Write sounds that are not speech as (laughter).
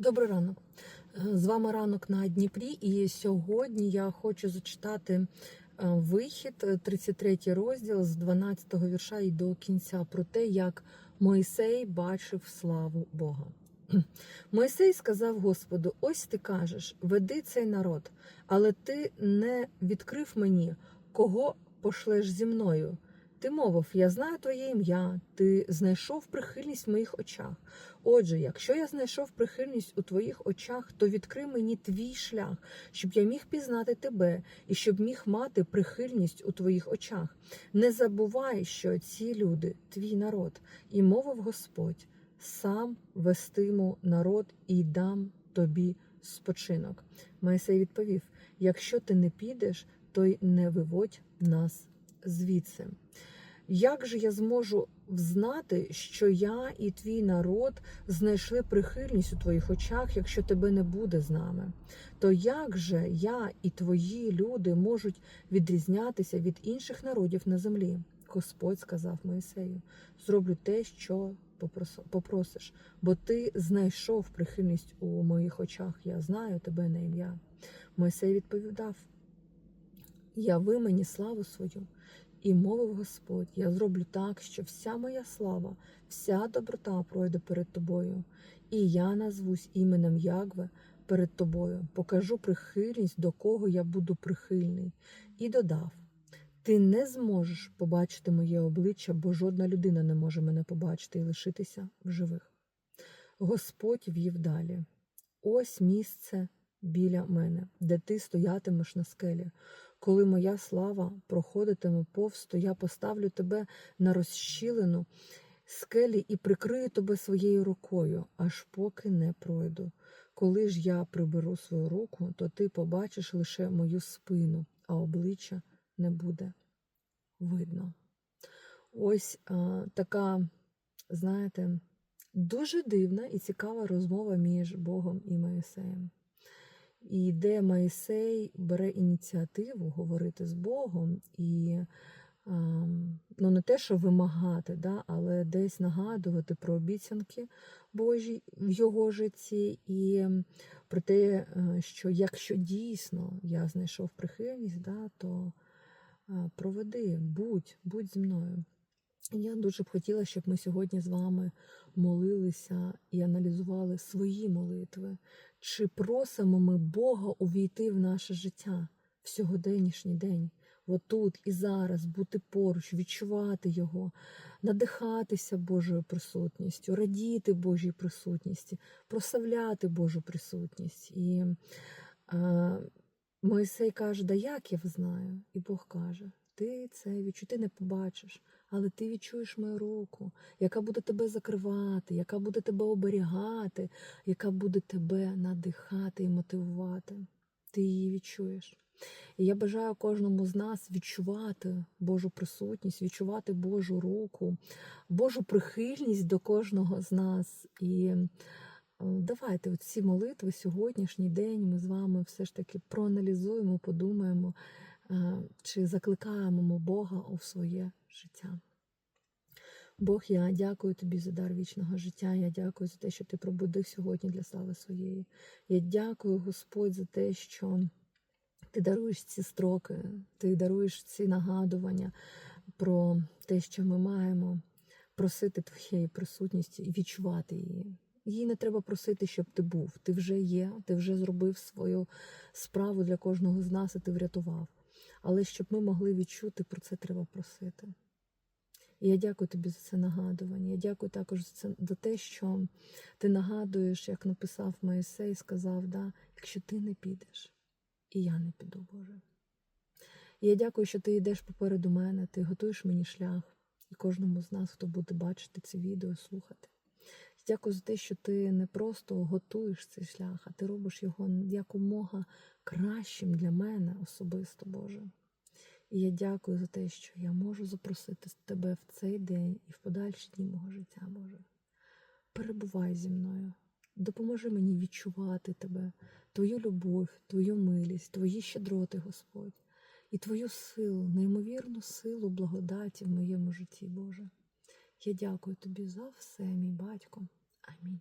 Добрий ранок. Е, З вами ранок на Дніпрі, і сьогодні я хочу зачитати е, вихід, е, 33 розділ з 12-го вірша і до кінця про те, як Моїсей бачив славу Бога. (clears throat) Моїсей сказав Господу: Ось ти кажеш, веди цей народ, але ти не відкрив мені, кого пошлеш зі мною. Ти мовив, я знаю твоє ім'я, ти знайшов прихильність в моїх очах. Отже, якщо я знайшов прихильність у твоїх очах, то відкрий мені твій шлях, щоб я міг пізнати тебе і щоб міг мати прихильність у твоїх очах. Не забувай, що ці люди твій народ, і мовив Господь, сам вестиму народ і дам тобі спочинок. Моїсей відповів: якщо ти не підеш, то й не виводь нас звідси. Як же я зможу взнати, що я і твій народ знайшли прихильність у твоїх очах, якщо тебе не буде з нами? То як же я і твої люди можуть відрізнятися від інших народів на землі? Господь сказав Моїсею: зроблю те, що попросиш, бо ти знайшов прихильність у моїх очах. Я знаю тебе на ім'я. Мойсей відповідав: Яви мені славу свою. І мовив Господь: Я зроблю так, що вся моя слава, вся доброта пройде перед тобою, і я назвусь іменем Ягве перед тобою, покажу прихильність, до кого я буду прихильний, і додав: Ти не зможеш побачити моє обличчя, бо жодна людина не може мене побачити і лишитися в живих. Господь вів далі: ось місце біля мене, де ти стоятимеш на скелі. Коли моя слава проходитиме повз, то я поставлю тебе на розщілину скелі і прикрию тебе своєю рукою, аж поки не пройду. Коли ж я приберу свою руку, то ти побачиш лише мою спину, а обличчя не буде видно. Ось а, така, знаєте, дуже дивна і цікава розмова між Богом і Моїсеєм. І де Моїсей бере ініціативу говорити з Богом і ну, не те, що вимагати, да, але десь нагадувати про обіцянки Божі в його житті, і про те, е, що якщо дійсно я знайшов прихильність, да, то е, проведи, будь, будь зі мною. Я дуже б хотіла, щоб ми сьогодні з вами молилися і аналізували свої молитви. Чи просимо ми Бога увійти в наше життя в сьогоденнішній день, отут і зараз, бути поруч, відчувати Його, надихатися Божою присутністю, радіти Божій присутності, прославляти Божу присутність. І е, Мойсей каже, да як я знаю? І Бог каже, ти це відчув, ти не побачиш, але ти відчуєш мою руку, яка буде тебе закривати, яка буде тебе оберігати, яка буде тебе надихати і мотивувати. Ти її відчуєш. І я бажаю кожному з нас відчувати Божу присутність, відчувати Божу руку, Божу прихильність до кожного з нас. І е, давайте ці молитви сьогоднішній день ми з вами все ж таки проаналізуємо, подумаємо, чи закликаємо Бога у своє життя. Бог, я дякую тобі за дар вічного життя. Я дякую за те, що ти пробудив сьогодні для слави своєї. Я дякую, Господь, за те, що ти даруєш ці строки, ти даруєш ці нагадування про те, що ми маємо просити твоєї присутності і відчувати її. Їй не треба просити, щоб ти був. Ти вже є, ти вже зробив свою справу для кожного з нас, і ти врятував. Але щоб ми могли відчути, про це треба просити. І я дякую тобі за це нагадування. Я дякую також за це за те, що ти нагадуєш, як написав Моїсей, сказав, да, якщо ти не підеш, і я не піду, Боже. І я дякую, що ти йдеш попереду мене, ти готуєш мені шлях і кожному з нас, хто буде бачити це відео, слухати. Дякую за те, що ти не просто готуєш цей шлях, а ти робиш його якомога кращим для мене особисто, Боже. І я дякую за те, що я можу запросити тебе в цей день і в подальші дні мого життя, Боже. Перебувай зі мною, допоможи мені відчувати тебе, Твою любов, Твою милість, Твої щедроти, Господь, і Твою силу, неймовірну силу благодаті в моєму житті, Боже. Я дякую тобі за все, мій батько. Амінь.